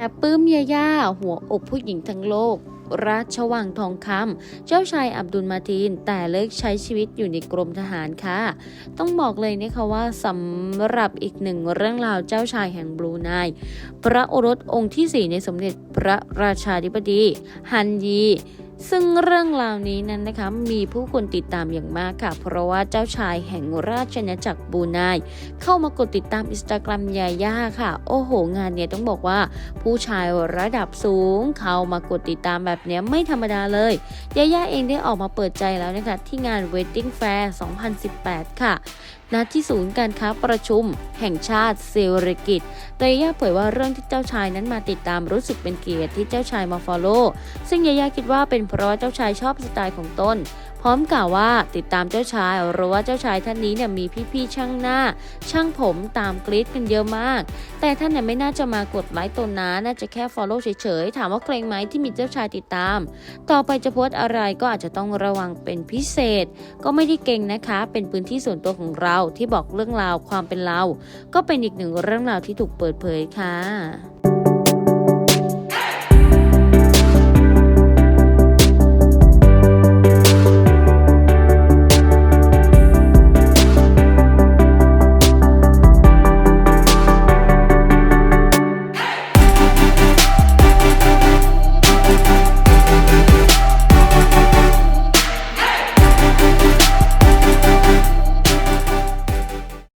แต่ปลื้มยาย่าหัวอกผู้หญิงทั้งโลก ราชวังทองคำเจ้าชายอับดุลมาทีน แต่เลิกใช้ชีวิตอยู่ในกรมทหารค่ะ ต้องบอกเลยนะคะว่าสำหรับอีกหนึ่งเรื่องราวเจ้าชายแห่งบลูไนพระโอรสองค์ที่ 4 ในสมเด็จพระราชาธิบดี ฮันยี ซึ่งเรื่องราวนี้นั้นนะคะมีผู้คนติดตามอย่างมากค่ะ เพราะว่าเจ้าชายแห่งราชอาณาจักรบรูไนเข้ามากดติดตามอินสตาแกรมยาย่าค่ะ โอ้โห งานเนี้ยต้องบอกว่า ผู้ชายระดับสูง เข้ามากดติดตามแบบเนี้ยไม่ธรรมดาเลยยาย่าเองได้ออกมาเปิดใจแล้วนะคะที่งาน Wedding Fair 2018 ค่ะ ณที่ศูนย์การค้าประชุม แห่งชาติเซลริกิตโดยยาย่าเผยว่าเรื่องที่เจ้าชายนั้นมาติดตามรู้สึกเป็นเกียรติที่เจ้าชายมาฟอลโล่ซึ่งยาย่าคิดว่าเป็นเพราะเจ้าชายชอบสไตล์ของตน พร้อมกล่าวว่าติดตามเจ้าชายหรือว่าเจ้าชายท่านนี้เนี่ยมีพี่ๆช่างหน้า ช่างผมตามกรีดกันเยอะมาก แต่ท่านเนี่ยไม่น่าจะมากดไลค์ตนนะน่าจะแค่ follow เฉยๆ ถามว่าเกรงไหมที่มีเจ้าชายติดตาม ต่อไปจะโพสอะไรก็อาจจะต้องระวังเป็นพิเศษ ก็ไม่ได้เก่งนะคะ เป็นพื้นที่ส่วนตัวของเราที่บอกเรื่องราวความเป็นเรา ก็เป็นอีกหนึ่งเรื่องราวที่ถูกเปิดเผยค่ะ